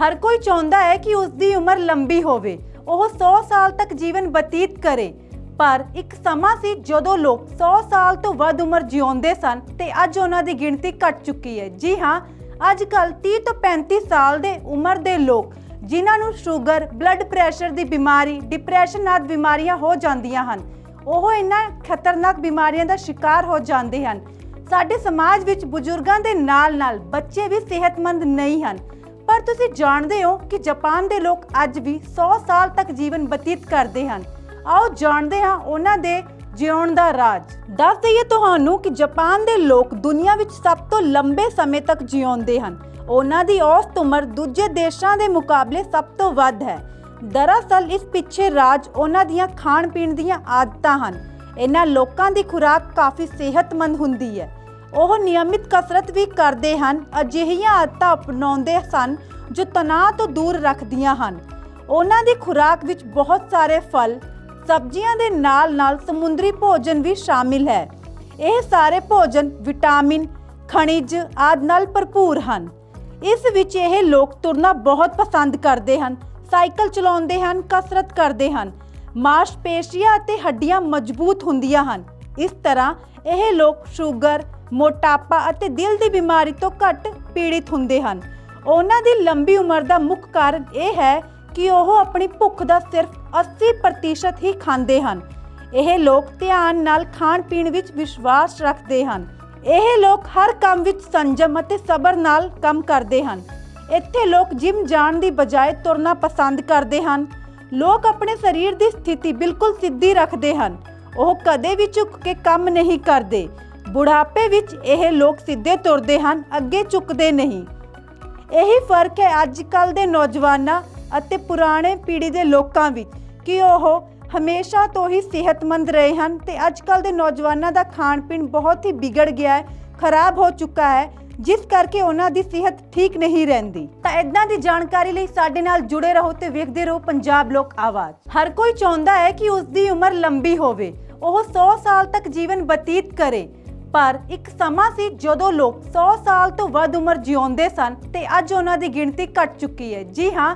ਹਰ ਕੋਈ ਚਾਹੁੰਦਾ ਹੈ ਕਿ ਉਸ ਦੀ ਉਮਰ ਲੰਬੀ ਹੋਵੇ, ਉਹ 100 ਸਾਲ ਤੱਕ ਜੀਵਨ ਬਤੀਤ ਕਰੇ। ਪਰ ਇੱਕ ਸਮਾਂ ਸੀ ਜਦੋਂ ਲੋਕ 100 ਸਾਲ ਤੋਂ ਵੱਧ ਉਮਰ ਜਿਉਂਦੇ ਸਨ ਤੇ ਅੱਜ ਉਹਨਾਂ ਦੀ ਗਿਣਤੀ ਘਟ ਚੁੱਕੀ ਹੈ। ਜੀ ਹਾਂ, ਅੱਜ ਕੱਲ 30 ਤੋਂ 35 ਸਾਲ ਦੇ ਉਮਰ ਦੇ ਲੋਕ, ਜਿਨ੍ਹਾਂ ਨੂੰ ਸ਼ੂਗਰ, ਬਲੱਡ ਪ੍ਰੈਸ਼ਰ ਦੀ ਬਿਮਾਰੀ, ਡਿਪਰੈਸ਼ਨ ਆਦਿ ਬਿਮਾਰੀਆਂ ਹੋ ਜਾਂਦੀਆਂ ਹਨ, ਉਹ ਇਹਨਾਂ ਖਤਰਨਾਕ ਬਿਮਾਰੀਆਂ ਦਾ ਸ਼ਿਕਾਰ ਹੋ ਜਾਂਦੇ ਹਨ। ਸਾਡੇ ਸਮਾਜ ਵਿੱਚ ਬਜ਼ੁਰਗਾਂ ਦੇ ਨਾਲ-ਨਾਲ ਬੱਚੇ ਵੀ ਸਿਹਤਮੰਦ ਨਹੀਂ ਹਨ। ਪਰ ਤੁਸੀਂ ਜਾਣਦੇ ਹੋ ਕਿ ਜਾਪਾਨ ਦੇ ਲੋਕ ਅੱਜ ਵੀ 100 ਸਾਲ ਤੱਕ ਜੀਵਨ ਬਤੀਤ ਕਰਦੇ ਹਨ। ਆਓ ਜਾਣਦੇ ਹਾਂ ਉਹਨਾਂ ਦੇ ਜਿਉਣ ਦਾ ਰਾਜ। ਦੱਸ ਦਈਏ ਤੁਹਾਨੂੰ ਕਿ ਜਾਪਾਨ ਦੇ ਲੋਕ ਦੁਨੀਆ ਵਿੱਚ ਸਭ ਤੋਂ ਲੰਬੇ ਸਮੇਂ ਤੱਕ ਜਿਉਂਦੇ ਹਨ। ਉਹਨਾਂ ਦੀ ਔਸਤ ਉਮਰ ਦੂਜੇ ਦੇਸ਼ਾਂ ਦੇ ਮੁਕਾਬਲੇ ਸਭ ਤੋਂ ਵੱਧ ਹੈ। ਦਰਅਸਲ ਇਸ ਪਿੱਛੇ ਰਾਜ ਉਹਨਾਂ ਦੀਆਂ ਖਾਣ ਪੀਣ ਦੀਆਂ ਆਦਤਾਂ ਹਨ। ਇਹਨਾਂ ਲੋਕਾਂ ਦੀ ਖੁਰਾਕ ਕਾਫੀ ਸਿਹਤਮੰਦ ਹੁੰਦੀ ਹੈ। ਉਹ ਨਿਯਮਿਤ ਕਸਰਤ ਵੀ ਕਰਦੇ ਹਨ, ਅਜਿਹੀਆਂ ਆਦਤਾਂ ਅਪਣਾਉਂਦੇ ਸਨ ਜੋ ਤਣਾਅ ਤੋਂ ਦੂਰ ਰੱਖਦੀਆਂ ਹਨ। ਉਹਨਾਂ ਦੀ ਖੁਰਾਕ ਵਿੱਚ ਬਹੁਤ ਸਾਰੇ ਫਲ, ਸਬਜ਼ੀਆਂ ਦੇ ਨਾਲ-ਨਾਲ ਸਮੁੰਦਰੀ ਭੋਜਨ ਵੀ ਸ਼ਾਮਿਲ ਹੈ। ਇਹ ਸਾਰੇ ਭੋਜਨ ਵਿਟਾਮਿਨ, ਖਣਿਜ ਆਦਿ ਨਾਲ ਭਰਪੂਰ ਹਨ। ਇਸ ਵਿੱਚ ਇਹ ਲੋਕ ਤੁਰਨਾ ਬਹੁਤ ਪਸੰਦ ਕਰਦੇ ਹਨ, ਸਾਈਕਲ ਚਲਾਉਂਦੇ ਹਨ, ਕਸਰਤ ਕਰਦੇ ਹਨ, ਮਾਸਪੇਸ਼ੀਆਂ ਅਤੇ ਹੱਡੀਆਂ ਮਜ਼ਬੂਤ ਹੁੰਦੀਆਂ ਹਨ। ਇਸ ਤਰ੍ਹਾਂ ਇਹ ਲੋਕ ਸ਼ੂਗਰ ਮੋਟਾਪਾ ਅਤੇ ਦਿਲ ਦੀ ਬਿਮਾਰੀ ਤੋਂ ਘੱਟ ਪੀੜਿਤ ਹੁੰਦੇ ਹਨ। ਉਹਨਾਂ ਦੀ ਲੰਬੀ ਉਮਰ ਦਾ ਮੁੱਖ ਕਾਰਨ ਇਹ ਹੈ ਕਿ ਉਹ ਆਪਣੀ ਭੁੱਖ ਦਾ ਸਿਰਫ 80% ਹੀ ਖਾਂਦੇ ਹਨ। ਇਹ ਲੋਕ ਧਿਆਨ ਨਾਲ ਖਾਣ ਪੀਣ ਵਿੱਚ ਵਿਸ਼ਵਾਸ ਰੱਖਦੇ ਹਨ। ਇਹ ਲੋਕ ਹਰ ਕੰਮ ਵਿੱਚ ਸੰਜਮ ਅਤੇ ਸਬਰ ਨਾਲ ਕੰਮ ਕਰਦੇ ਹਨ। ਇੱਥੇ ਲੋਕ ਜਿਮ ਜਾਣ ਦੀ ਬਜਾਏ ਤੁਰਨਾ ਪਸੰਦ ਕਰਦੇ ਹਨ। ਲੋਕ ਆਪਣੇ ਸਰੀਰ ਦੀ ਸਥਿਤੀ ਬਿਲਕੁਲ ਸਿੱਧੀ ਰੱਖਦੇ ਹਨ। ਉਹ ਕਦੇ ਵੀ ਝੁਕ ਕੇ ਕੰਮ ਨਹੀਂ ਕਰਦੇ। ਬੁਢਾਪੇ ਵਿੱਚ ਇਹ ਲੋਕ ਸਿੱਧੇ ਤੁਰਦੇ ਹਨ, ਅੱਗੇ ਝੁਕਦੇ ਨਹੀਂ। ਇਹੀ ਫ਼ਰਕ ਹੈ ਅੱਜ ਕੱਲ ਦੇ ਨੌਜਵਾਨਾਂ ਅਤੇ ਪੁਰਾਣੇ ਪੀੜ੍ਹੀ ਦੇ ਲੋਕਾਂ ਵਿੱਚ, ਕਿ ਉਹ ਹਮੇਸ਼ਾ ਤੋਂ ਹੀ ਸਿਹਤਮੰਦ ਰਹੇ ਹਨ ਤੇ ਅੱਜ ਕੱਲ ਦੇ ਨੌਜਵਾਨਾਂ ਦਾ ਖਾਣ ਪੀਣ ਬਹੁਤ ਹੀ ਵਿਗੜ ਗਿਆ ਹੈ, ਖਰਾਬ ਹੋ ਚੁੱਕਾ ਹੈ, ਜਿਸ ਕਰਕੇ ਉਹਨਾਂ ਦੀ ਸਿਹਤ ਠੀਕ ਨਹੀਂ ਰਹਿੰਦੀ। ਤਾਂ ਇਦਾਂ ਦੀ ਜਾਣਕਾਰੀ ਲਈ ਸਾਡੇ ਨਾਲ ਜੁੜੇ ਰਹੋ ਤੇ ਵੇਖਦੇ ਰਹੋ ਪੰਜਾਬ ਲੋਕ ਆਵਾਜ਼। ਹਰ ਕੋਈ ਚਾਹੁੰਦਾ ਹੈ ਕਿ ਉਸ ਦੀ ਉਮਰ ਲੰਬੀ ਹੋਵੇ, ਉਹ 100 ਸਾਲ ਤੱਕ ਜੀਵਨ ਬਤੀਤ ਕਰੇ। ਪਰ ਇੱਕ ਸਮਾਂ ਸੀ ਜਦੋਂ ਲੋਕ 100 ਸਾਲ ਤੋਂ ਵੱਧ ਉਮਰ ਜਿਉਂਦੇ ਸਨ ਤੇ ਅੱਜ ਉਹਨਾਂ ਦੀ ਗਿਣਤੀ ਘਟ ਚੁੱਕੀ ਹੈ। ਜੀ ਹਾਂ,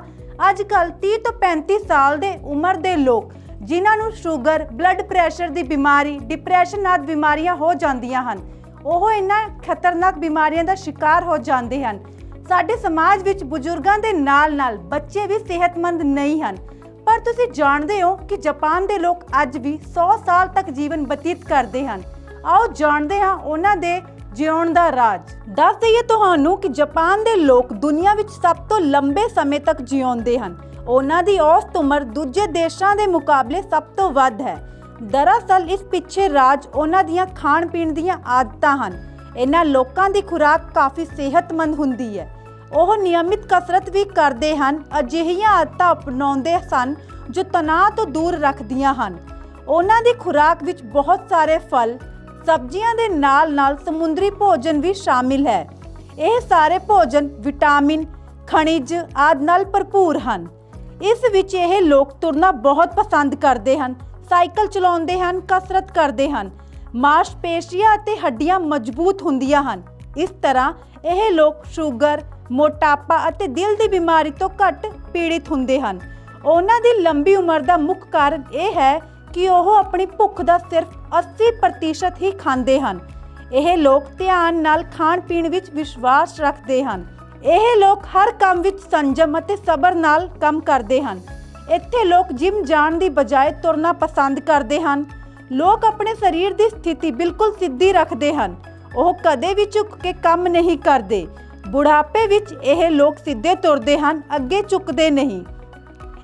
ਅੱਜ ਕੱਲ 30 ਤੋਂ 35 ਸਾਲ ਦੇ ਉਮਰ ਦੇ ਲੋਕ, ਜਿਨ੍ਹਾਂ ਨੂੰ ਸ਼ੂਗਰ, ਬਲੱਡ ਪ੍ਰੈਸ਼ਰ ਦੀ ਬਿਮਾਰੀ, ਡਿਪਰੈਸ਼ਨ ਆਦਿ ਬਿਮਾਰੀਆਂ ਹੋ ਜਾਂਦੀਆਂ ਹਨ, ਉਹ ਇਹਨਾਂ ਖਤਰਨਾਕ ਬਿਮਾਰੀਆਂ ਦਾ ਸ਼ਿਕਾਰ ਹੋ ਜਾਂਦੇ ਹਨ। ਸਾਡੇ ਸਮਾਜ ਵਿੱਚ ਬਜ਼ੁਰਗਾਂ ਦੇ ਨਾਲ-ਨਾਲ ਬੱਚੇ ਵੀ ਸਿਹਤਮੰਦ ਨਹੀਂ ਹਨ। ਪਰ ਤੁਸੀਂ ਜਾਣਦੇ ਹੋ ਕਿ ਜਾਪਾਨ ਦੇ ਲੋਕ ਅੱਜ ਵੀ 100 ਸਾਲ ਤੱਕ ਜੀਵਨ ਬਤੀਤ ਕਰਦੇ ਹਨ। ਆਓ ਜਾਣਦੇ ਹਾਂ ਉਹਨਾਂ ਦੇ ਜਿਉਣ ਦਾ ਰਾਜ। ਦੱਸ ਦਈਏ ਤੁਹਾਨੂੰ ਕਿ ਜਾਪਾਨ ਦੇ ਲੋਕ ਦੁਨੀਆ ਵਿੱਚ ਸਭ ਤੋਂ ਲੰਬੇ ਸਮੇਂ ਤੱਕ ਜਿਉਂਦੇ ਹਨ। ਉਹਨਾਂ ਦੀ ਔਸਤ ਉਮਰ ਦੂਜੇ ਦੇਸ਼ਾਂ ਦੇ ਮੁਕਾਬਲੇ ਸਭ ਤੋਂ ਵੱਧ ਹੈ। ਦਰਅਸਲ ਇਸ ਪਿੱਛੇ ਰਾਜ ਉਹਨਾਂ ਦੀਆਂ ਖਾਣ ਪੀਣ ਦੀਆਂ ਆਦਤਾਂ ਹਨ। ਇਹਨਾਂ ਲੋਕਾਂ ਦੀ ਖੁਰਾਕ ਕਾਫੀ ਸਿਹਤਮੰਦ ਹੁੰਦੀ ਹੈ। ਉਹ ਨਿਯਮਿਤ ਕਸਰਤ ਵੀ ਕਰਦੇ ਹਨ, ਅਜਿਹੀਆਂ ਆਦਤਾਂ ਅਪਣਾਉਂਦੇ ਸਨ ਜੋ ਤਣਾਅ ਤੋਂ ਦੂਰ ਰੱਖਦੀਆਂ ਹਨ। ਉਹਨਾਂ ਦੀ ਖੁਰਾਕ ਵਿੱਚ ਬਹੁਤ ਸਾਰੇ ਫਲ ਸਬਜ਼ੀਆਂ ਦੇ ਨਾਲ-ਨਾਲ ਸਮੁੰਦਰੀ ਭੋਜਨ ਵੀ ਸ਼ਾਮਿਲ ਹੈ। ਇਹ ਸਾਰੇ ਭੋਜਨ ਵਿਟਾਮਿਨ, ਖਣਿਜ ਆਦਿ ਨਾਲ ਭਰਪੂਰ ਹਨ। ਇਸ ਵਿੱਚ ਇਹ ਲੋਕ ਤੁਰਨਾ ਬਹੁਤ ਪਸੰਦ ਕਰਦੇ ਹਨ, ਸਾਈਕਲ ਚਲਾਉਂਦੇ ਹਨ, ਕਸਰਤ ਕਰਦੇ ਹਨ, ਮਾਸਪੇਸ਼ੀਆਂ ਅਤੇ ਹੱਡੀਆਂ ਮਜ਼ਬੂਤ ਹੁੰਦੀਆਂ ਹਨ। ਇਸ ਤਰ੍ਹਾਂ ਇਹ ਲੋਕ ਸ਼ੂਗਰ, ਮੋਟਾਪਾ ਅਤੇ ਦਿਲ ਦੀ ਬਿਮਾਰੀ ਤੋਂ ਘੱਟ ਪੀੜਿਤ ਹੁੰਦੇ ਹਨ। ਉਹਨਾਂ ਦੀ ਲੰਬੀ ਉਮਰ ਦਾ ਮੁੱਖ ਕਾਰਨ ਇਹ ਹੈ ਕਿ ਉਹ ਆਪਣੀ ਭੁੱਖ ਦਾ ਸਿਰਫ 80% ਹੀ ਖਾਂਦੇ ਹਨ। ਇਹ ਲੋਕ ਧਿਆਨ ਨਾਲ ਖਾਣ ਪੀਣ ਵਿੱਚ ਵਿਸ਼ਵਾਸ ਰੱਖਦੇ ਹਨ। ਇਹ ਲੋਕ ਹਰ ਕੰਮ ਵਿੱਚ ਸੰਜਮ ਅਤੇ ਸਬਰ ਨਾਲ ਕੰਮ ਕਰਦੇ ਹਨ। ਇੱਥੇ ਲੋਕ ਜਿਮ ਜਾਣ ਦੀ ਬਜਾਏ ਤੁਰਨਾ ਪਸੰਦ ਕਰਦੇ ਹਨ। ਲੋਕ ਆਪਣੇ ਸਰੀਰ ਦੀ ਸਥਿਤੀ ਬਿਲਕੁਲ ਸਿੱਧੀ ਰੱਖਦੇ ਹਨ। ਉਹ ਕਦੇ ਵੀ ਝੁਕ ਕੇ ਕੰਮ ਨਹੀਂ ਕਰਦੇ। ਬੁਢਾਪੇ ਵਿੱਚ ਇਹ ਲੋਕ ਸਿੱਧੇ ਤੁਰਦੇ ਹਨ, ਅੱਗੇ ਝੁਕਦੇ ਨਹੀਂ।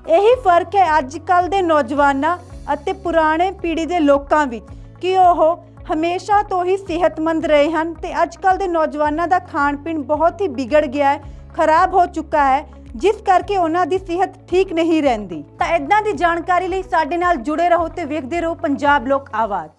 ਇਹੀ ਫ਼ਰਕ ਹੈ ਅੱਜ ਕੱਲ ਦੇ ਨੌਜਵਾਨਾਂ ਅਤੇ ਪੁਰਾਣੇ ਪੀੜ੍ਹੀ ਦੇ ਲੋਕਾਂ ਵਿੱਚ, ਕਿ ਉਹ ਹਮੇਸ਼ਾ ਤੋਂ ਹੀ ਸਿਹਤਮੰਦ ਰਹੇ ਹਨ ਤੇ ਅੱਜ ਕੱਲ ਦੇ ਨੌਜਵਾਨਾਂ ਦਾ ਖਾਣ ਪੀਣ ਬਹੁਤ ਹੀ ਵਿਗੜ ਗਿਆ ਹੈ, ਖਰਾਬ ਹੋ ਚੁੱਕਾ ਹੈ, ਜਿਸ ਕਰਕੇ ਉਹਨਾਂ ਦੀ ਸਿਹਤ ਠੀਕ ਨਹੀਂ ਰਹਿੰਦੀ। ਤਾਂ ਇਦਾਂ ਦੀ ਜਾਣਕਾਰੀ ਲਈ ਸਾਡੇ ਨਾਲ ਜੁੜੇ ਰਹੋ ਤੇ ਵੇਖਦੇ ਰਹੋ ਪੰਜਾਬ ਲੋਕ ਆਵਾਜ਼।